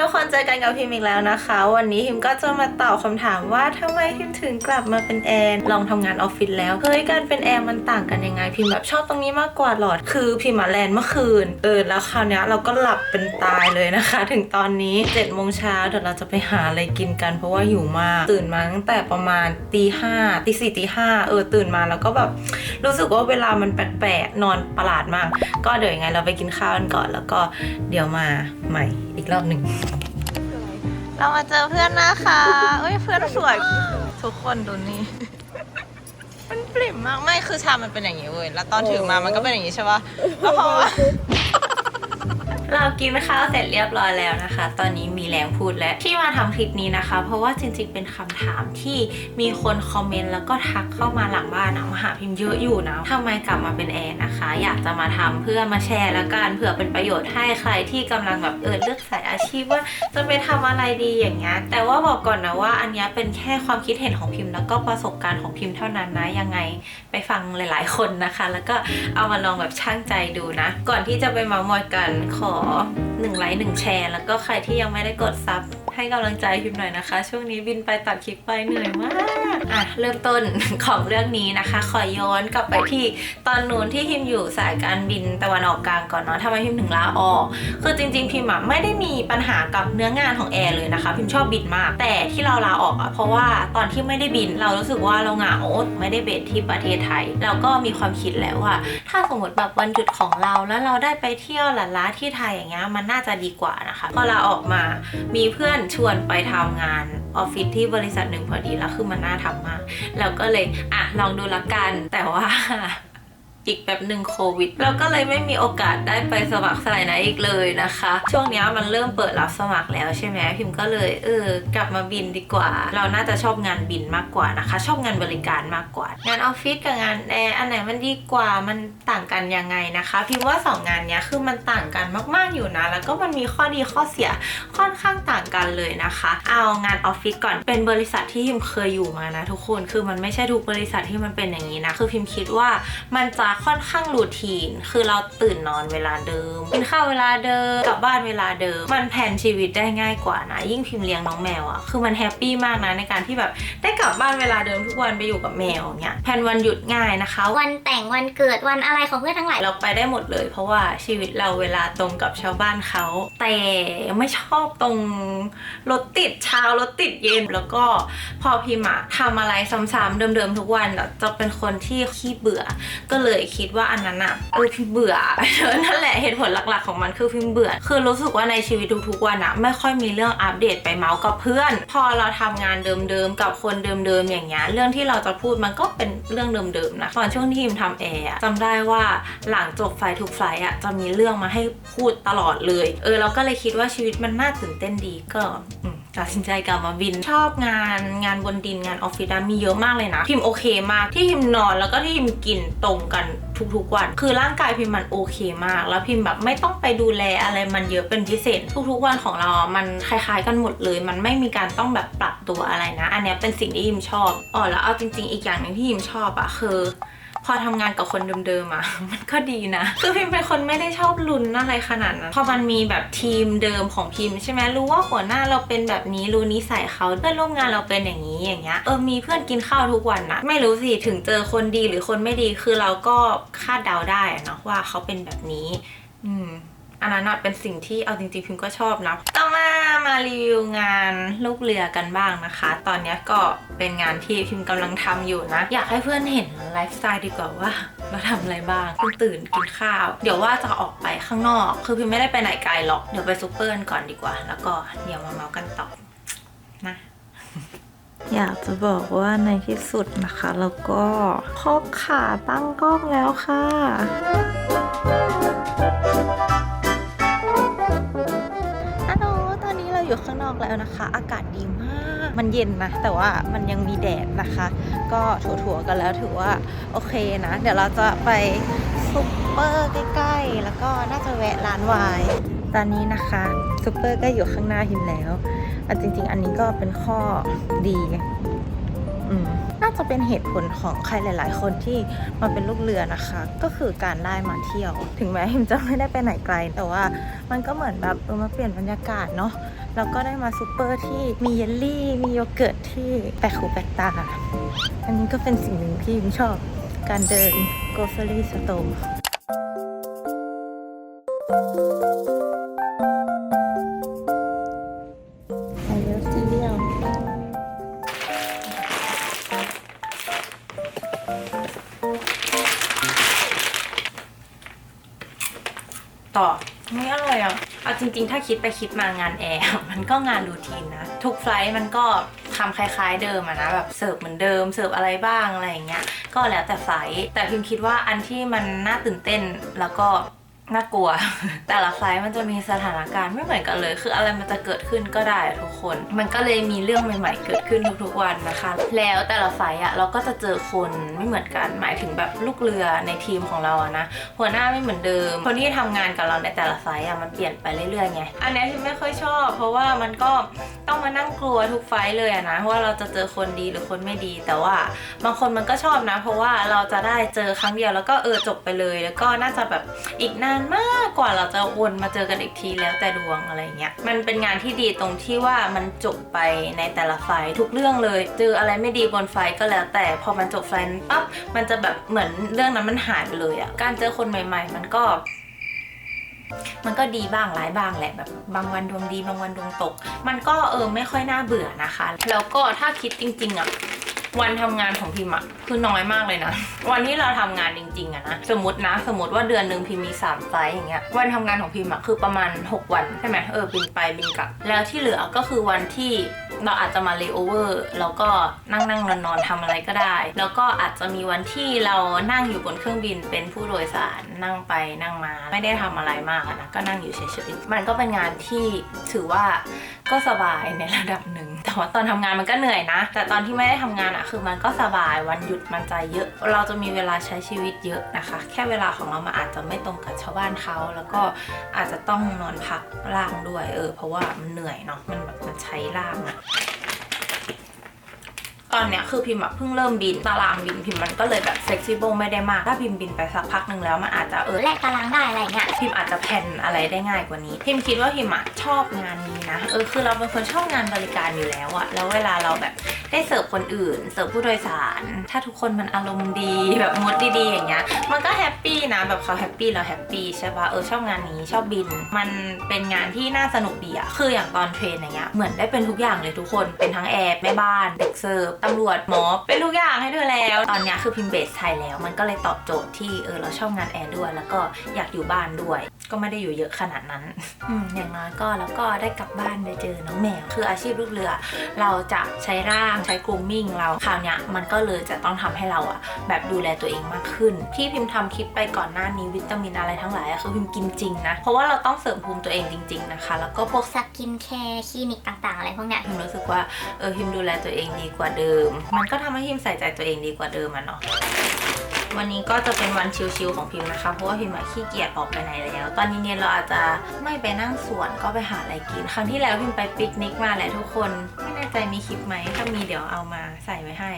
ทุกคนเจอกันกับพิมอีกแล้วนะคะ วันนี้พิมก็จะมาตอบคำถามว่าทำไมพิมถึงกลับมาเป็นแอร์ลองทำงานออฟฟิศแล้วเฮ้ยการเป็นแอร์มันต่างกันยังไง พิมแบบชอบตรงนี้มากกว่าหลอดคือพิมมาแลนด์เมื่อคืนเออแล้วคราวนี้เราก็หลับเป็นตายเลยนะคะ ถึงตอนนี้7จ็ดโมงเช้าเดี๋ยวเราจะไปหาอะไรกินกันเพราะว่าหิวมากตื่นมาตั้งแต่ประมาณตีห้าตีสี่ตีห้าเออตื่นมาแล้วก็แบบรู้สึกว่าเวลามันแปลกๆนอนประหลาดมาก ก็เดี๋ยวยังไงเราไปกินข้าวกันก่อน แล้วก็เดี๋ยวมาใหม่อีกรอบหนึ่งเรามาเจอเพื่อนนะคะเอ้ยเพื่อนสวยทุกคนดูนี่ มันปริ่มมาก ไม่คือชามันเป็นอย่างนี้เว้ย แล้วตอนถือมามันก็เป็นอย่างนี้ใช่ปะแล้วพอ เรากินข้าวเสร็จเรียบร้อยแล้วนะคะ ตอนนี้มีแรงพูดแล้วที่มาทำคลิปนี้นะคะ เพราะว่าจริงๆ เป็นคำถามที่มีคนคอมเมนต์แล้วก็ทักเข้ามาหลังบ้านนะมาหาพิมพ์เยอะอยู่นะทำไมกลับมาเป็นแอร์นะคะ อยากจะมาทำเพื่อมาแชร์แล้วกันเผื่อเป็นประโยชน์ให้ใครที่กำลังแบบเออเลือกสายอาชีพว่าจะไปทำอะไรดีอย่างเงี้ยแต่ว่าบอกก่อนนะว่าอันนี้เป็นแค่ความคิดเห็นของพิมพ์ แล้วก็ประสบการณ์ของพิมพ์เท่านั้นนะยังไงไปฟังหลาย ๆ คนนะคะ แล้วก็เอามาลองแบบช่างใจดูนะ ก่อนที่จะไปมามอยกันขอ1ไลค์1แชร์ แล้วก็ใครที่ยังไม่ได้กดซับให้กำลังใจพิมพ์หน่อยนะคะ ช่วงนี้บินไปตัดคลิปไปเหนื่อยมาก อะ เริ่มต้นของเรื่องนี้นะคะ ขอย้อนกลับไปที่ตอนนู้นที่พิมอยู่สายการบินตะวันออกกลางก่อนเนาะทำไมพิมถึงลาออก คือจริง ๆ พิมไม่ได้มีปัญหากับเนื้องานของแอร์เลยนะคะ พิมชอบบินมาก แต่ที่เราลาออกอะเพราะว่าตอนที่ไม่ได้บินเรารู้สึกว่าเราเหงาไม่ได้เบสที่ประเทศไทยเราก็มีความคิดแล้วว่า ถ้าสมมติแบบวันหยุดของเราแล้วเราได้ไปเที่ยวหลานล้าที่ไทยอย่างเงี้ยมันน่าจะดีกว่านะคะพอลาออกมามีเพื่อนชวนไปทำงานออฟฟิศที่บริษัทหนึ่งพอดีแล้วคือมันน่าทำมากเราก็เลยอะลองดูละกันแต่ว่า อีกแบบหนึ่งโควิดเราก็เลยไม่มีโอกาสได้ไปสมัครสายไหนอีกเลยนะคะ ช่วงเนี้ยมันเริ่มเปิดรับสมัครแล้วใช่ไหมพิมก็เลยเออกลับมาบินดีกว่า เราน่าจะชอบงานบินมากกว่านะคะ ชอบงานบริการมากกว่า งานออฟฟิศกับงานแอร์อันไหนมันดีกว่ามันต่างกันยังไงนะคะ พิมว่าสองงานเนี้ยคือมันต่างกันมากๆอยู่นะ แล้วก็มันมีข้อดีข้อเสียค่อนข้างต่างกันเลยนะคะ เอางานออฟฟิศก่อนเป็นบริษัทที่พิมเคยอยู่มานะ ทุกคนคือมันไม่ใช่ทุกบริษัทที่มันเป็นอย่างนี้นะคือพิมคิดว่ามันจะค่อนข้างรูทีน คือเราตื่นนอนเวลาเดิมกินข้าวเวลาเดิมกลับบ้านเวลาเดิม มันแผนชีวิตได้ง่ายกว่านะ ยิ่งพิมเลี้ยงน้องแมวอะคือมันแฮปปี้มากนะในการที่แบบได้กลับบ้านเวลาเดิมทุกวันไปอยู่กับแมวเนี่ยแผนวันหยุดง่ายนะคะ วันแต่งวันเกิดวันอะไรของเพื่อนทั้งหลายเราไปได้หมดเลย เพราะว่าชีวิตเราเวลาตรงกับชาวบ้านเขาแต่ไม่ชอบตรงรถติดเช้ารถติดเย็นแล้วก็พอพิมอะทำอะไรซ้ำๆเดิมๆทุกวันอะจะเป็นคนที่ขี้เบื่อก็เลยคิดว่าอันนั้นอะเออพิมเบื่อนั่นแหละเหตุผลหลักๆของมันคือพิมเบื่อ คือรู้สึกว่าในชีวิตทุกๆวันอะไม่ค่อยมีเรื่องอัปเดตไปเมาส์กับเพื่อน พอเราทำงานเดิมๆกับคนเดิมๆอย่างเงี้ยเรื่องที่เราจะพูดมันก็เป็นเรื่องเดิมๆนะตอนช่วงที่พิมทำแอร์จำได้ว่าหลังจบไฟทุกไฟอะจะมีเรื่องมาให้พูดตลอดเลย เออเราก็เลยคิดว่าชีวิตมันน่าตื่นเต้นดีก็อืม ตัดสินใจกลับมาบิน ชอบงานงานบนดินงานออฟฟิศอะมีเยอะมากเลยนะ พิมโอเคมากที่พิมนอนแล้วก็ที่พิมกินตรงกันทุกๆวัน คือร่างกายพิมมันโอเคมาก แล้วพิมแบบไม่ต้องไปดูแลอะไรมันเยอะเป็นพิเศษ ทุกๆวันของเราอะมันคล้ายๆกันหมดเลย มันไม่มีการต้องแบบปรับตัวอะไรนะ อันนี้เป็นสิ่งที่พิมชอบอ๋อแล้วเอาจริง ๆ อีกอย่างหนึ่งที่พิมชอบอะคือ พอทำงานกับคนเดิมๆอะมันก็ดีนะคือพิมเป็นคนไม่ได้ชอบลุ้นอะไรขนาดนั้นพอมันมีแบบทีมเดิมของพิมใช่ไหมรู้ว่าหัวหน้าเราเป็นแบบนี้รู้นิสัยเขาเพื่อนร่วมงานเราเป็นอย่างนี้อย่างเงี้ยเออมีเพื่อนกินข้าวทุกวันนะไม่รู้สิถึงเจอคนดีหรือคนไม่ดีคือเราก็คาดเดาได้เนาะว่าเขาเป็นแบบนี้ อืม อันนั้นเป็นสิ่งที่เอาจริงๆพิมก็ชอบนะต่อมามารีวิวงานลูกเรือกันบ้างนะคะ ตอนนี้ก็เป็นงานที่พิมกำลังทำอยู่นะ อยากให้เพื่อนเห็นไลฟ์สไตล์ดีกว่าว่าเราทำอะไรบ้างพิมตื่นกินข้าว เดี๋ยวว่าจะออกไปข้างนอก คือพิมไม่ได้ไปไหนไกลหรอกเดี๋ยวไปซูเปอร์กันก่อนดีกว่า แล้วก็เดี๋ยวมาเมาส์กันต่อนะอยากจะบอกว่าในที่สุดนะคะ แล้วก็พกขาตั้งกล้องแล้วค่ะ อยู่ข้างนอกแล้วนะคะ อากาศดีมาก มันเย็นนะ แต่ว่ามันยังมีแดดนะคะ ก็ถั่วๆกันแล้วถือว่าโอเคนะ เดี๋ยวเราจะไปซุปเปอร์ใกล้ๆ แล้วก็น่าจะแวะร้านวายตอนนี้นะคะซุปเปอร์ก็อยู่ข้างหน้าหิมแล้วอ่จริง ๆ อันนี้ก็เป็นข้อดีน่าจะเป็นเหตุผลของใครหลาย ๆ คนที่มาเป็นลูกเรือนะคะ ก็คือการได้มาเที่ยว ถึงแม้หิมจะไม่ได้ไปไหนไกล แต่ว่ามันก็เหมือนแบบเออมาเปลี่ยนบรรยากาศเนาะ แล้วก็ได้มาซูเปอร์ที่มีเยลลี่ มีโยเกิร์ตที่แปลกหูแปลกตา อันนี้ก็เป็นสิ่งหนึ่งที่พิมชอบการเดิน grocery store เอาจริง ๆ ถ้าคิดไปคิดมางานแอร์ มันก็งานรูทีนนะ ทุกไฟล์มันก็ทำคล้ายๆเดิมอะนะแบบเสิร์ฟเหมือนเดิมเสิร์ฟอะไรบ้างอะไรอย่างเงี้ยก็แล้วแต่ไฟล์แต่พิมคิดว่าอันที่มันน่าตื่นเต้นแล้วก็ น่ากลัว แต่ละไฟล์มันจะมีสถานการณ์ไม่เหมือนกันเลย คืออะไรมันจะเกิดขึ้นก็ได้ทุกคน มันก็เลยมีเรื่องใหม่ๆ เกิดขึ้นทุกๆวันนะคะ แล้วแต่ละไฟลท์อะเราก็จะเจอคนไม่เหมือนกัน หมายถึงแบบลูกเรือในทีมของเราอะนะ หัวหน้าไม่เหมือนเดิม คนที่ทำงานกับเราในแต่ละไฟล์อะมันเปลี่ยนไปเรื่อยๆไง อันนี้ที่ไม่ค่อยชอบ เพราะว่ามันก็ ต้องมานั่งกลัวทุกไฟเลยอะนะว่าเราจะเจอคนดีหรือคนไม่ดี แต่ว่าบางคนมันก็ชอบนะ เพราะว่าเราจะได้เจอครั้งเดียวแล้วก็เออจบไปเลย แล้วก็น่าจะแบบอีกนานมากกว่าเราจะวนมาเจอกันอีกทีแล้วแต่ดวงอะไรเงี้ยมันเป็นงานที่ดีตรงที่ว่ามันจบไปในแต่ละไฟทุกเรื่องเลยเจออะไรไม่ดีบนไฟก็แล้ว แต่พอมันจบไฟนั้นปั๊บมันจะแบบเหมือนเรื่องนั้นมันหายไปเลยอะการเจอคนใหม่ ๆ มันก็ มันก็ดีบ้างร้ายบ้างแหละแบบบางวันดวงดี บางวันดวงตก มันก็เออไม่ค่อยน่าเบื่อนะคะ แล้วก็ถ้าคิดจริงๆอะ วันทำงานของพิมอะคือน้อยมากเลยนะ วันที่เราทำงานจริงๆอะนะสมมตินะสมมติว่าเดือนหนึ่งพิมมีสามไฟล์อย่างเงี้ยวันทำงานของพิมอะคือประมาณ 6 วันใช่ไหมเออบินไปบินกลับ แล้วที่เหลือก็คือวันที่เราอาจจะมาเลโอเวอร์แล้วก็นั่งนั่งนอนนอนทำอะไรก็ได้ แล้วก็อาจจะมีวันที่เรานั่งอยู่บนเครื่องบินเป็นผู้โดยสารนั่งไปนั่งมาไม่ได้ทำอะไรมากนะก็นั่งอยู่เฉยๆมันก็เป็นงานที่ถือว่าก็สบายในระดับหนึ่ง แต่ว่าตอนทำงานมันก็เหนื่อยนะ แต่ตอนที่ไม่ได้ทำงานอะคือมันก็สบายวันหยุดมันจะเยอะ เราจะมีเวลาใช้ชีวิตเยอะนะคะ แค่เวลาของเรามาอาจจะไม่ตรงกับชาวบ้านเขา แล้วก็อาจจะต้องนอนพักร่างด้วย เออ เพราะว่ามันเหนื่อยเนาะมันแบบมันใช้ร่างอะ ตอนเนี้ยคือพิมพ์แบบเพิ่งเริ่มบินตารางบินพิมพ์มันก็เลยแบบ flexible ไม่ได้มาก ถ้าพิมพ์บินไปสักพักหนึ่งแล้วมันอาจจะเออแลกตารางได้อะไรเงี้ยพิมพ์อาจจะแผ่นอะไรได้ง่ายกว่านี้ พิมพ์คิดว่าพิมพ์อะชอบงานนี้นะเออคือเราเป็นคนชอบงานบริการอยู่แล้วอะแล้วเวลาเราแบบ ได้เสิร์ฟคนอื่น เสิร์ฟผู้โดยสาร ถ้าทุกคนมันอารมณ์ดีแบบมูดดีๆอย่างเงี้ย มันก็แฮปปี้นะแบบเขาแฮปปี้เราแฮปปี้ใช่ปะเออชอบงานนี้ชอบบิน มันเป็นงานที่น่าสนุกดีอะคืออย่างตอนเทรนอย่างเงี้ยเหมือนได้เป็นทุกอย่างเลยทุกคนเป็นทั้งแอร์แม่บ้านเด็กเสิร์ฟตำรวจหมอเป็นทุกอย่างให้เธอแล้ว ตอนเนี้ยคือพิมพ์เบสไทยแล้ว มันก็เลยตอบโจทย์ที่เออเราชอบงานแอร์ด้วย แล้วก็อยากอยู่บ้านด้วย ก็ไม่ได้อยู่เยอะขนาดนั้นอืมอย่างน้อยก็แล้วก็ได้กลับบ้านไปเจอน้องแมว คืออาชีพลูกเรือ เราจะใช้ร่างใช้กรูมมิ่งเราคราวเนี้ยมันก็เลยจะต้องทำให้เราอะแบบดูแลตัวเองมากขึ้น ที่พิมพ์ทำคลิปไปก่อนหน้านี้วิตามินอะไรทั้งหลายอะคือพิมพ์กินจริงนะ เพราะว่าเราต้องเสริมภูมิตัวเองจริง ๆนะคะ แล้วก็พวกสกินแคร์คลินิกต่างๆ อะไรพวกเนี้ยพิมรู้สึกว่าเออพิมดูแลตัวเองดีกว่าเดิม มันก็ทำให้พิมใส่ใจตัวเองดีกว่าเดิมอะเนาะ วันนี้ก็จะเป็นวันชิลๆของพิมนะคะ เพราะว่าพิมอะขี้เกียจออกไปไหนแล้ว ตอนนี้เนี่ยเราอาจจะไม่ไปนั่งสวนก็ไปหาอะไรกิน ครั้งที่แล้วพิมไปปิกนิกมาแหละทุกคน ไม่แน่ใจมีคลิปไหม ถ้ามีเดี๋ยวเอามาใส่ไว้ให้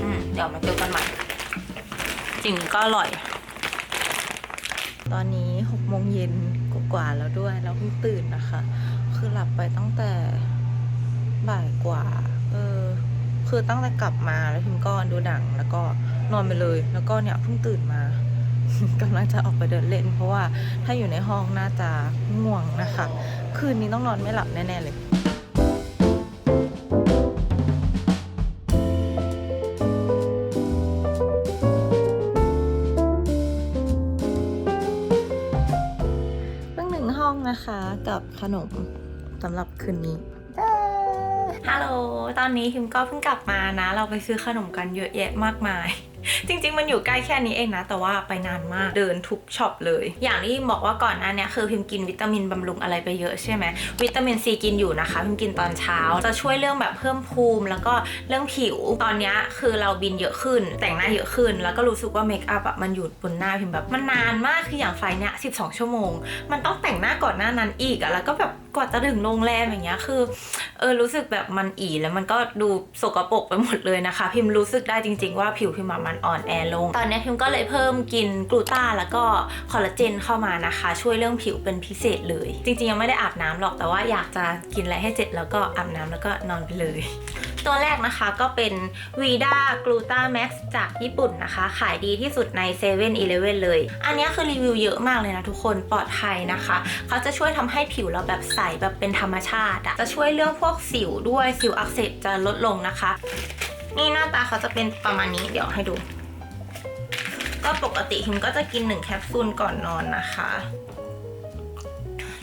อืมเดี๋ยวมาเจอกันใหม่จริงก็อร่อย ตอนนี้หกโมงเย็นกว่าแล้วด้วยแล้วเพิ่งตื่นนะคะ คือหลับไปตั้งแต่บ่ายกว่า เออ คือตั้งแต่กลับมาแล้วพิมก็ดูหนังแล้วก็นอนไปเลย แล้วก็เนี่ยเพิ่งตื่นมากำลังจะออกไปเดินเล่น เพราะว่าถ้าอยู่ในห้องน่าจะง่วงนะคะ คืนนี้ต้องนอนไม่หลับแน่ๆเลย นมสำหรับคืนนี้ฮัลโหล ตอนนี้พิมก็เพิ่งกลับมานะ เราไปซื้อขนมกันเยอะแยะมากมาย จริงๆ มันอยู่ใกล้แค่นี้เองนะ แต่ว่าไปนานมากเดินทุกช็อปเลย อย่างที่บอกว่าก่อนหน้าเนี้คือพิมกินวิตามินบำรุงอะไรไปเยอะใช่ไหมวิตามินซีกินอยู่นะคะ พิมกินตอนเช้า จะช่วยเรื่องแบบเพิ่มภูมิ แล้วก็เรื่องผิวตอนนี้คือเราบินเยอะขึ้น แต่งหน้าเยอะขึ้น แล้วก็รู้สึกว่าเมคอัพอะมันอยู่บนหน้าพิมแบบมันนานมากคืออย่างไฟเนี้ย12 ชั่วโมง มันต้องแต่งหน้าก่อนหน้านั้นอีกอะแล้วก็แบบกว่าจะถึงโรงแรมอย่างเงี้ยคือเออรู้สึกแบบมันอีแล้วมันก็ดูสกปรกไปหมดเลยนะคะ พิมรู้สึกได้จริง ๆ ว่าผิวพิมมันอ่อนแอลง ตอนนี้พิมก็เลยเพิ่มกินกลูต้าแล้วก็คอลลาเจนเข้ามานะคะ ช่วยเรื่องผิวเป็นพิเศษเลย จริงๆยังไม่ได้อาบน้ำหรอกแต่ว่าอยากจะกินอะไรให้เสร็จแล้วก็อาบน้ำแล้วก็นอนไปเลยตัวแรกนะคะก็เป็น Vida Gluta Max จากญี่ปุ่นนะคะ ขายดีที่สุดใน7 e เ e ่ e อเลย อันนี้คือรีวิวเยอะมากเลยนะทุกคนปลอดภัยนะคะ เขาจะช่วยทำให้ผิวเราแบบใสแบบเป็นธรรมชาติอะจะช่วยเรื่องพวกสิวด้วยสิวอักเสบจะลดลงนะคะ นี่หน้าตาเขาจะเป็นประมาณนี้เดี๋ยวให้ดู ก็ปกติคิมก็จะกิน1แคปซูลก่อนนอนนะคะ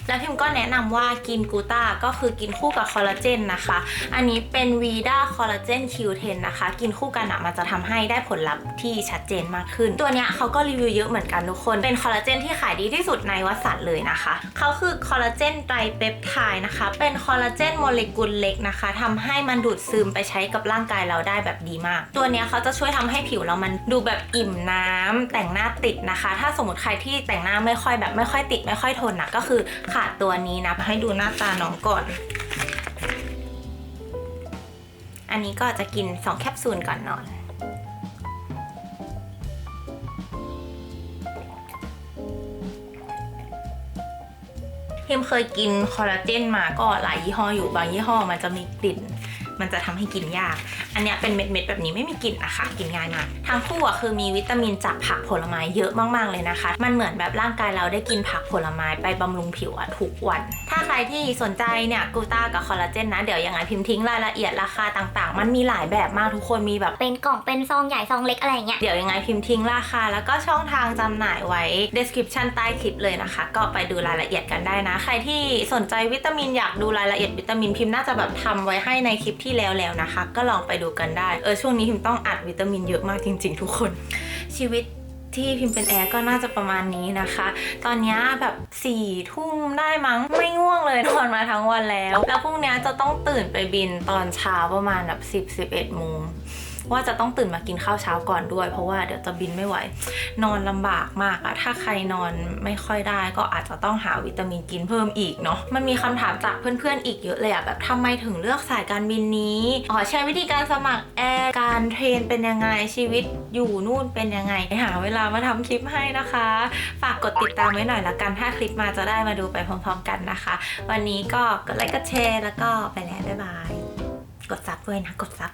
แล้วพิมก็แนะนำว่ากินกูต้าก็คือกินคู่กับคอลลาเจนนะคะ อันนี้เป็นวีด้าคอลลาเจน Q10 นนะคะ กินคู่กันอะมันจะทำให้ได้ผลลัพธ์ที่ชัดเจนมากขึ้น ตัวเนี้ยเขาก็รีวิวเยอะเหมือนกันทุกคน เป็นคอลลาเจนที่ขายดีที่สุดในวัสันเลยนะคะ เขาคือคอลลาเจนไตรเปปไทด์นะคะ เป็นคอลลาเจนโมเลกุลเล็กนะคะทำให้มันดูดซึมไปใช้กับร่างกายเราได้แบบดีมาก ตัวเนี้ยเขาจะช่วยทำให้ผิวเรามันดูแบบอิ่มน้ำแต่งหน้าติดนะคะ ถ้าสมมติใครที่แต่งหน้าไม่ค่อยแบบไม่ค่อยติดไม่ค่อยทนนะก็คือขาดตัวนี้นะให้ดูหน้าตาน้องก่อน อันนี้ก็จะกิน 2 แคปซูลก่อนนอนพิมเคยกินคอลลาเจนมาก็หลายยี่ห้ออยู่บางยี่ห้อมันจะมีกลิ่น มันจะทำให้กินยาก อันเนี้ยเป็นเม็ดๆแบบนี้ไม่มีกลิ่นนะคะ กินง่ายมากทั้งคู่อะคือมีวิตามินจากผักผลไม้เยอะมากๆเลยนะคะ มันเหมือนแบบร่างกายเราได้กินผักผลไม้ไปบำรุงผิวอะทุกวัน ถ้าใครที่สนใจเนี่ยกลูต้ากับคอลลาเจนนะ เดี๋ยวยังไงพิมพ์ทิ้งรายละเอียดราคาต่างๆ มันมีหลายแบบมากทุกคนมีแบบ เป็นกล่องเป็นซองใหญ่ซองเล็กอะไรอย่างเงี้ย เดี๋ยวยังไงพิมพ์ทิ้งราคา แล้วก็ช่องทางจำหน่ายไว้ description ใต้คลิปเลยนะคะ ก็ไปดูรายละเอียดกันได้นะ ใครที่สนใจวิตามินอยากดูรายละเอียดวิตามินพิมพ์น่าจะแบบทำไว้ให้ในคลิปที่แล้วแล้วนะคะ ก็ลองไปดูกันได้ เออช่วงนี้พิมพ์ต้องอัดวิตามินเยอะมากจริง ๆ ทุกคน ชีวิตที่พิมพ์เป็นแอร์ก็น่าจะประมาณนี้นะคะ ตอนเนี้ยแบบ4ี่ทุ่มได้มั้งไม่ง่วงเลยนอนมาทั้งวันแล้ว แล้วพรุ่งเนี้ยจะต้องตื่นไปบินตอนเช้าประมาณแบบ10 11โมง ว่าจะต้องตื่นมากินข้าวเช้าก่อนด้วย เพราะว่าเดี๋ยวจะบินไม่ไหว นอนลำบากมากอะถ้าใครนอนไม่ค่อยได้ก็อาจจะต้องหาวิตามินกินเพิ่มอีกเนาะมันมีคำถามจากเพื่อนๆอีกเยอะเลยอะแบบทำไมถึงเลือกสายการบินนี้อ๋อใช้วิธีการสมัครแอร์การเทรนเป็นยังไงชีวิตอยู่นู่นเป็นยังไงหาเวลามาทำคลิปให้นะคะ ฝากกดติดตามไว้หน่อยละกันถ้าคลิปมาจะได้มาดูไปพร้อมๆกันนะคะ วันนี้ก็กดไลค์กดแชร์แล้วก็ไปแล้วบ๊ายบาย กดซับด้วยนะ กดซับ